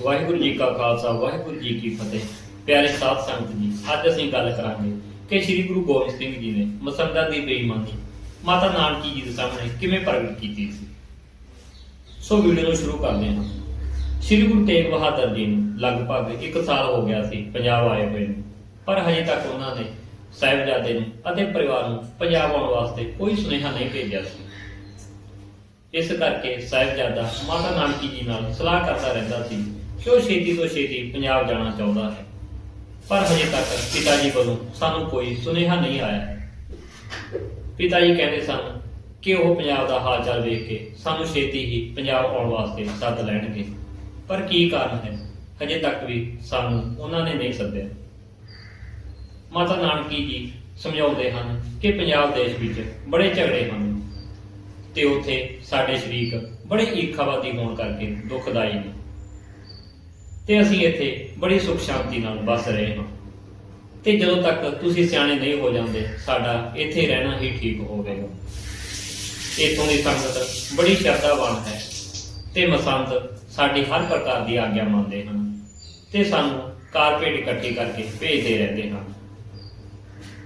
ਵਾਹਿਗੁਰੂ ਜੀ ਕਾ ਖਾਲਸਾ, ਵਾਹਿਗੁਰੂ ਜੀ ਕੀ ਫਤਿਹ। ਪਿਆਰੇ ਸਾਧ ਸੰਗਤ ਜੀ, ਅੱਜ ਅਸੀਂ ਗੱਲ ਕਰਾਂਗੇ ਕਿ ਸ੍ਰੀ ਗੁਰੂ ਗੋਬਿੰਦ ਸਿੰਘ ਜੀ ਨੇ ਮਸੰਦਾਂ ਦੀ ਬੇਈਮਾਨੀ, ਮਾਤਾ ਨਾਨਕੀ ਜੀ ਦੇ ਸਾਹਮਣੇ ਕਿਵੇਂ ਪ੍ਰਗਟ ਕੀਤੀ ਸੀ? ਸੋ ਵੀਡੀਓ ਨੂੰ ਸ਼ੁਰੂ ਕਰਦੇ ਹਾਂ। ਸ੍ਰੀ ਗੁਰੂ ਤੇਗ ਬਹਾਦਰ ਜੀ ਨੂੰ ਲਗਭਗ 1 ਸਾਲ ਹੋ ਗਿਆ ਸੀ ਪੰਜਾਬ ਆਏ ਹੋਏ ਨੂੰ, ਪਰ ਹਜੇ ਤੱਕ ਉਹਨਾਂ ਨੇ ਸਾਹਿਬਜ਼ਾਦੇ ਨੂੰ ਅਤੇ ਪਰਿਵਾਰ ਨੂੰ ਪੰਜਾਬ ਆਉਣ ਵਾਸਤੇ ਕੋਈ ਸੁਨੇਹਾ ਨਹੀਂ ਭੇਜਿਆ ਸੀ। ਇਸ ਕਰਕੇ ਸਾਹਿਬਜ਼ਾਦਾ ਮਾਤਾ ਨਾਨਕੀ ਜੀ ਨਾਲ ਸਲਾਹ ਕਰਦਾ ਰਹਿੰਦਾ ਸੀ ਕਿ ਉਹ ਛੇਤੀ ਤੋਂ ਛੇਤੀ ਪੰਜਾਬ ਜਾਣਾ ਚਾਹੁੰਦਾ ਹੈ? ਪਰ ਹਜੇ ਤੱਕ ਪਿਤਾ ਜੀ ਵੱਲੋਂ ਸਾਨੂੰ ਕੋਈ ਸੁਨੇਹਾ ਨਹੀਂ ਆਇਆ। ਪਿਤਾ ਜੀ ਕਹਿੰਦੇ ਸਨ ਕਿ ਉਹ ਪੰਜਾਬ ਦਾ ਹਾਲ ਚਾਲ ਵੇਖ ਕੇ ਸਾਨੂੰ ਛੇਤੀ ਹੀ ਪੰਜਾਬ ਆਉਣ ਵਾਸਤੇ ਸੱਦ ਲੈਣਗੇ। ਪਰ ਕੀ ਕਾਰਨ ਹੈ? ਹਜੇ ਤੱਕ ਵੀ ਸਾਨੂੰ ਉਹਨਾਂ ਨੇ ਨਹੀਂ ਸੱਦਿਆ। ਮਾਤਾ ਨਾਨਕੀ ਜੀ ਸਮਝਾਉਂਦੇ ਹਨ ਕਿ ਪੰਜਾਬ ਦੇਸ਼ ਵਿੱਚ ਬੜੇ ਝਗੜੇ ਹਨ ਤੇ ਉੱਥੇ ਸਾਡੇ ਸ਼ਰੀਕ ਬੜੇ ਈਰਖਾਵਾਦੀ ਹੋਣ ਕਰਕੇ ਦੁਖਦਾਈ ਨੇ। ਤੇ ਅਸੀਂ ਇੱਥੇ ਬੜੀ ਸੁਖ ਸ਼ਾਂਤੀ ਨਾਲ ਵੱਸ ਰਹੇ ਹਾਂ। ਤੇ ਜਦੋਂ ਤੱਕ ਤੁਸੀਂ ਸਿਆਣੇ ਨਹੀਂ ਹੋ ਜਾਂਦੇ, ਸਾਡਾ ਇੱਥੇ ਰਹਿਣਾ ਹੀ ਠੀਕ ਹੋਵੇਗਾ ਇੱਥੋਂ ਦੀ ਸੰਗਤ ਬੜੀ ਸ਼ਰਧਾਵਾਨ ਹੈ ਤੇ ਮਸੰਤ ਸਾਡੀ ਹਰ ਪ੍ਰਕਾਰ ਦੀ ਆਗਿਆ ਮੰਨਦੇ ਹਨ ਤੇ ਸਾਨੂੰ ਕਾਰਪੇਟ ਇਕੱਠੀ ਕਰਕੇ ਭੇਜਦੇ ਰਹਿੰਦੇ ਹਨ।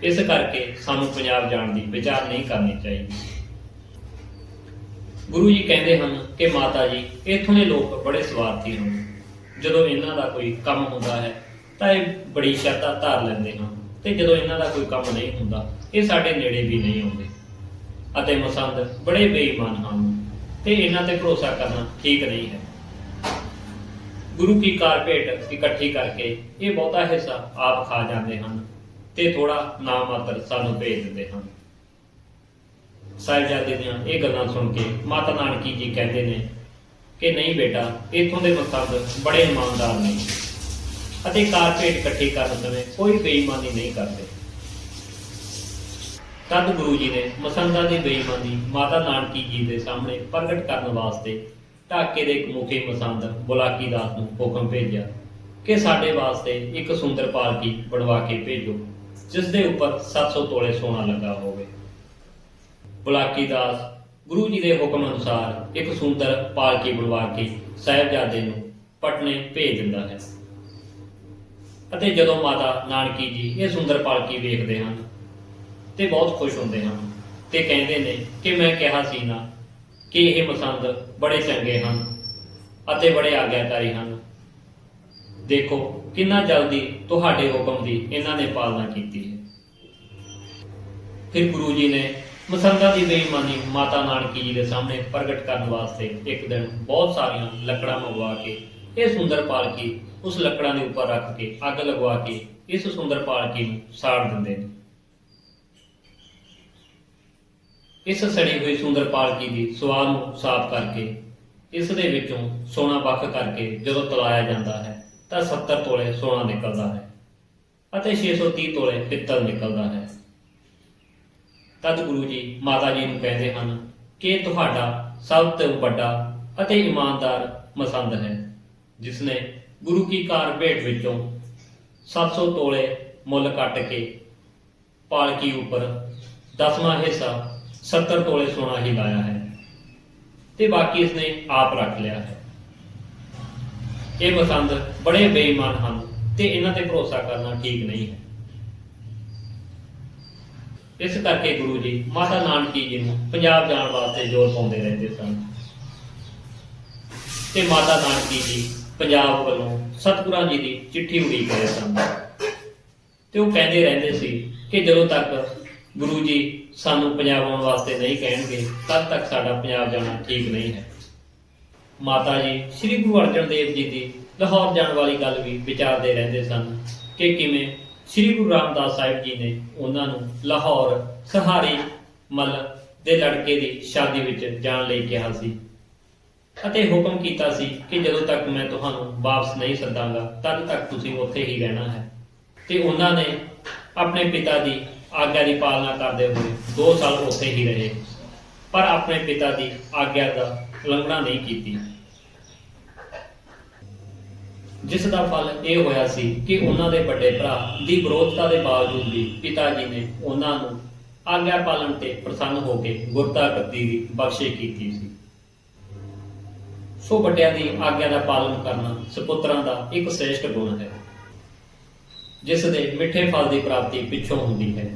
ਇਸ ਕਰਕੇ ਸਾਨੂੰ ਪੰਜਾਬ ਜਾਣ ਦੀ ਵਿਚਾਰ ਨਹੀਂ ਕਰਨੀ ਚਾਹੀਦੀ। ਗੁਰੂ ਜੀ ਕਹਿੰਦੇ ਹਨ ਕਿ ਮਾਤਾ ਜੀ, ਇੱਥੋਂ ਦੇ ਲੋਕ ਬੜੇ ਸਵਾਰਥੀ ਹਨ। ਜਦੋਂ ਇਹਨਾਂ ਦਾ ਕੋਈ ਕੰਮ ਹੁੰਦਾ ਹੈ, ਤਾਂ ਇਹ ਬੜੀ ਸ਼ਰਧਾ ਧਾਰ ਲੈਂਦੇ ਹਨ। ਤੇ ਜਦੋਂ ਇਹਨਾਂ ਦਾ ਕੋਈ ਕੰਮ ਨਹੀਂ ਹੁੰਦਾ, ਇਹ ਸਾਡੇ ਨੇੜੇ ਵੀ ਨਹੀਂ ਆਉਂਦੇ। ਅਤੇ ਮਸੰਦ ਬੜੇ ਬੇਈਮਾਨ ਹਨ। ਤੇ ਇਹਨਾਂ ਤੇ ਭਰੋਸਾ ਕਰਨਾ ਠੀਕ ਨਹੀਂ ਹੈ। ਗੁਰੂ ਕੀ ਕਾਰਪੇਟ ਇਕੱਠੀ ਕਰਕੇ ਇਹ ਬਹੁਤਾ ਹਿੱਸਾ ਆਪ ਖਾ ਜਾਂਦੇ ਹਨ ਤੇ ਥੋੜਾ ਨਾਮਾਤਰ ਸਾਨੂੰ ਭੇਜ ਦਿੰਦੇ ਹਨ। ਸਾਹਿਬਜ਼ਾਦੇ ਦੀਆਂ ਇਹ ਗੱਲਾਂ ਸੁਣ ਕੇ ਮਾਤਾ ਨਾਨਕੀ ਜੀ ਕਹਿੰਦੇ ਨੇ ਕਿ ਨਹੀਂ ਬੇਟਾ, ਇੱਥੋਂ ਦੇ ਮਸੰਦ ਬੜੇ ਇਮਾਨਦਾਰ ਨੇ। ਅਤੇ ਕਾਰਪੇਟ ਇਕੱਠੀ ਕਰਨ ਸਮੇਂ ਕੋਈ ਬੇਈਮਾਨੀ ਨਹੀਂ ਕਰਦੇ। ਤਦ ਗੁਰੂ ਜੀ ਨੇ ਮਸੰਦਾਂ ਦੀ ਬੇਈਮਾਨੀ ਮਾਤਾ ਨਾਨਕੀ ਜੀ ਦੇ ਸਾਹਮਣੇ ਪ੍ਰਗਟ ਕਰਨ ਵਾਸਤੇ ਢਾਕੇ ਦੇ ਇੱਕ ਮੁਖੀ ਮਸੰਦ ਬੁਲਾਕੀ ਦਾਸ ਨੂੰ ਹੁਕਮ ਭੇਜਿਆ ਕਿ ਸਾਡੇ ਵਾਸਤੇ ਇੱਕ ਸੁੰਦਰ ਪਾਲਕੀ ਬਣਵਾ ਕੇ ਭੇਜੋ ਜਿਸ ਦੇ ਉੱਪਰ 700 ਤੋਲੇ ਸੋਨਾ ਲੱਗਾ ਹੋਵੇ। ਬੁਲਾਕੀ ਦਾਸ ਗੁਰੂ ਜੀ ਦੇ ਹੁਕਮ ਅਨੁਸਾਰ ਇੱਕ ਸੁੰਦਰ ਪਾਲਕੀ ਬਣਵਾ ਕੇ ਸਾਹਿਬਜ਼ਾਦੇ ਨੂੰ ਪਟਨੇ ਭੇਜ ਦਿੰਦਾ ਹੈ। ਅਤੇ ਜਦੋਂ ਮਾਤਾ ਨਾਨਕੀ ਜੀ ਇਹ ਸੁੰਦਰ ਪਾਲਕੀ ਵੇਖਦੇ ਹਨ ਤੇ ਬਹੁਤ ਖੁਸ਼ ਹੁੰਦੇ ਹਨ ਤੇ ਕਹਿੰਦੇ ਨੇ ਕਿ ਮੈਂ ਕਿਹਾ ਸੀ ਨਾ ਕਿ ਇਹ ਮਸੰਦ ਬੜੇ ਚੰਗੇ ਹਨ ਅਤੇ ਬੜੇ ਆਗਿਆਕਾਰੀ ਹਨ। ਦੇਖੋ ਕਿੰਨਾ ਜਲਦੀ ਤੁਹਾਡੇ ਹੁਕਮ ਦੀ ਇਹਨਾਂ ਨੇ ਪਾਲਣਾ ਕੀਤੀ ਹੈ। ਫਿਰ ਗੁਰੂ ਜੀ ਨੇ ਮਸੰਦਾਂ ਦੀ ਬੇਈਮਾਨੀ ਮਾਤਾ ਨਾਨਕੀ ਜੀ ਦੇ ਸਾਹਮਣੇ ਪ੍ਰਗਟ ਕਰਨ ਵਾਸਤੇ ਇੱਕ ਦਿਨ ਬਹੁਤ ਸਾਰੀਆਂ ਲੱਕੜਾਂ ਮੰਗਵਾ ਕੇ, ਇਹ ਸੁੰਦਰ ਪਾਲਕੀ ਉਸ ਲੱਕੜਾਂ ਦੇ ਉੱਪਰ ਰੱਖ ਕੇ, ਅੱਗ ਲਗਵਾ ਕੇ, ਇਸ ਸੁੰਦਰ ਪਾਲਕੀ ਨੂੰ ਸਾੜ ਦਿੰਦੇ ਨੇ। ਇਸ ਸੜੀ ਹੋਈ ਸੁੰਦਰ ਪਾਲਕੀ ਦੀ ਸਵਾਦ ਨੂੰ ਸਾਫ਼ ਕਰਕੇ, ਇਸ ਦੇ ਵਿੱਚੋਂ ਸੋਨਾ ਵੱਖ ਕਰਕੇ ਜਦੋਂ ਤਲਾਇਆ ਜਾਂਦਾ ਹੈ, ਤਾਂ 70 ਤੋਲੇ ਸੋਨਾ ਨਿਕਲਦਾ ਹੈ ਅਤੇ 630 ਤੋਲੇ ਪਿੱਤਲ ਨਿਕਲਦਾ ਹੈ। ਤਦ ਗੁਰੂ ਜੀ ਮਾਤਾ ਜੀ ਨੂੰ ਕਹਿੰਦੇ ਹਨ ਕਿ ਤੁਹਾਡਾ ਸਭ ਤੋਂ ਵੱਡਾ ਅਤੇ ਇਮਾਨਦਾਰ ਮਸੰਦ ਹੈ ਜਿਸ ਨੇ ਗੁਰੂ ਕੀ ਕਾਰ ਭੇਟ ਵਿੱਚੋਂ 700 ਤੋਲੇ ਮੁੱਲ ਕੱਟ ਕੇ ਪਾਲਕੀ ਉੱਪਰ ਦਸਵਾਂ ਹਿੱਸਾ 70 ਤੋਲੇ ਸੋਨਾ ਹੀ ਲਾਇਆ ਹੈ ਤੇ ਬਾਕੀ ਇਸਨੇ ਆਪ ਰੱਖ ਲਿਆ ਹੈ। ਇਹ ਮਸੰਦ ਬੜੇ ਬੇਈਮਾਨ ਹਨ ਤੇ ਇਹਨਾਂ ਤੇ ਭਰੋਸਾ ਕਰਨਾ ਠੀਕ ਨਹੀਂ ਹੈ। ਇਸ ਕਰਕੇ ਗੁਰੂ ਜੀ, ਮਾਤਾ ਨਾਨਕੀ ਜੀ ਨੂੰ ਪੰਜਾਬ ਜਾਣ ਵਾਸਤੇ ਜ਼ੋਰ ਪਾਉਂਦੇ ਰਹਿੰਦੇ ਸਨ। ਤੇ ਮਾਤਾ ਨਾਨਕੀ ਜੀ ਪੰਜਾਬ ਵੱਲੋਂ ਸਤਿਗੁਰਾਂ ਜੀ ਦੀ ਚਿੱਠੀ ਉਡੀਕ ਰਹੇ ਸਨ। ਤੇ ਉਹ ਕਹਿੰਦੇ ਰਹਿੰਦੇ ਸੀ ਕਿ ਜਦੋਂ ਤੱਕ ਗੁਰੂ ਜੀ ਸਾਨੂੰ ਪੰਜਾਬ ਆਉਣ ਵਾਸਤੇ ਨਹੀਂ ਕਹਿਣਗੇ, ਤਦ ਤੱਕ ਸਾਡਾ ਪੰਜਾਬ ਜਾਣਾ ਠੀਕ ਨਹੀਂ ਹੈ। ਮਾਤਾ ਜੀ, ਸ੍ਰੀ ਗੁਰੂ ਅਰਜਨ ਦੇਵ ਜੀ ਦੀ ਲਾਹੌਰ ਜਾਣ ਵਾਲੀ ਗੱਲ ਵੀ ਵਿਚਾਰਦੇ ਰਹਿੰਦੇ ਸਨ ਕਿ ਕਿਵੇਂ ਸ੍ਰੀ ਗੁਰੂ ਰਾਮਦਾਸ ਸਾਹਿਬ ਜੀ ਨੇ ਉਹਨਾਂ ਨੂੰ ਲਾਹੌਰ ਸਹਾਰੀ ਮੱਲ ਦੇ ਲੜਕੇ ਦੀ ਸ਼ਾਦੀ ਵਿੱਚ ਜਾਣ ਲਈ ਕਿਹਾ ਸੀ। ਅਤੇ ਹੁਕਮ ਕੀਤਾ ਸੀ ਕਿ ਜਦੋਂ ਤੱਕ ਮੈਂ ਤੁਹਾਨੂੰ ਵਾਪਸ ਨਹੀਂ ਸੱਦਾਂਗਾ, ਤਦ ਤੱਕ ਤੁਸੀਂ ਉੱਥੇ ਹੀ ਰਹਿਣਾ ਹੈ। ਤੇ ਉਹਨਾਂ ਨੇ ਆਪਣੇ ਪਿਤਾ ਦੀ ਆਗਿਆ ਦੀ ਪਾਲਣਾ ਕਰਦੇ ਹੋਏ 2 ਸਾਲ ਉੱਥੇ ਹੀ ਰਹੇ। ਪਰ ਆਪਣੇ ਪਿਤਾ ਦੀ ਆਗਿਆ ਦਾ ਉਲੰਘਣਾ ਨਹੀਂ ਕੀਤੀ। ਜਿਸ ਦਾ ਫਲ ਇਹ ਹੋਇਆ ਸੀ ਕਿ ਉਹਨਾਂ ਦੇ ਵੱਡੇ ਭਰਾ ਦੀ ਵਿਰੋਧਤਾ ਦੇ ਬਾਵਜੂਦ ਵੀ ਪਿਤਾ ਜੀ ਨੇ ਉਹਨਾਂ ਨੂੰ ਆਗਿਆ ਪਾਲਣ ਤੇ ਪ੍ਰਸੰਨ ਹੋ ਕੇ ਗੁਰਤਾ ਗੱਦੀ ਦੀ ਬਖਸ਼ਿਸ਼ ਕੀਤੀ ਸੀ। ਸੋ ਵੱਡਿਆਂ ਦੀ ਆਗਿਆ ਦਾ ਪਾਲਣ ਕਰਨਾ ਸੁਪੁੱਤਰਾਂ ਦਾ ਇੱਕ ਸ੍ਰੇਸ਼ਟ ਗੁਣ ਹੈ, ਜਿਸ ਦੇ ਮਿੱਠੇ ਫਲ ਦੀ ਪ੍ਰਾਪਤੀ ਪਿੱਛੋਂ ਹੁੰਦੀ ਹੈ।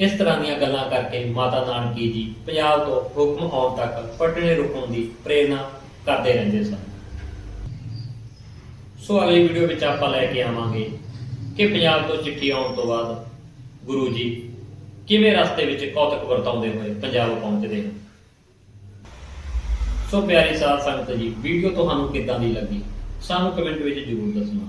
ਇਸ ਤਰ੍ਹਾਂ ਦੀਆਂ ਗੱਲਾਂ ਕਰਕੇ ਮਾਤਾ ਨਾਨਕੀ ਜੀ ਪੰਜਾਬ ਤੋਂ ਹੁਕਮ ਆਉਣ ਤੱਕ ਪਟਨੇ ਰੁਕਣ ਦੀ ਪ੍ਰੇਰਣਾ ਕਰਦੇ ਰਹਿੰਦੇ ਸਨ। ਸੋ ਅਗਲੀ ਵੀਡੀਓ ਵਿੱਚ ਆਪਾਂ ਲੈ ਕੇ ਆਵਾਂਗੇ ਕਿ ਪੰਜਾਬ ਤੋਂ ਚਿੱਠੀ ਆਉਣ ਤੋਂ ਬਾਅਦ ਗੁਰੂ ਜੀ ਕਿਵੇਂ ਰਸਤੇ ਵਿੱਚ ਕੌਤਕ ਵਰਤਾਉਂਦੇ ਹੋਏ ਪੰਜਾਬ ਪਹੁੰਚਦੇ ਹਨ। ਸੋ ਪਿਆਰੇ ਸਾਧ ਸੰਗਤ ਜੀ, ਵੀਡੀਓ ਤੁਹਾਨੂੰ ਕਿੱਦਾਂ ਦੀ ਲੱਗੀ? ਸਾਨੂੰ ਕਮੈਂਟ ਵਿੱਚ ਜ਼ਰੂਰ ਦੱਸਣਾ।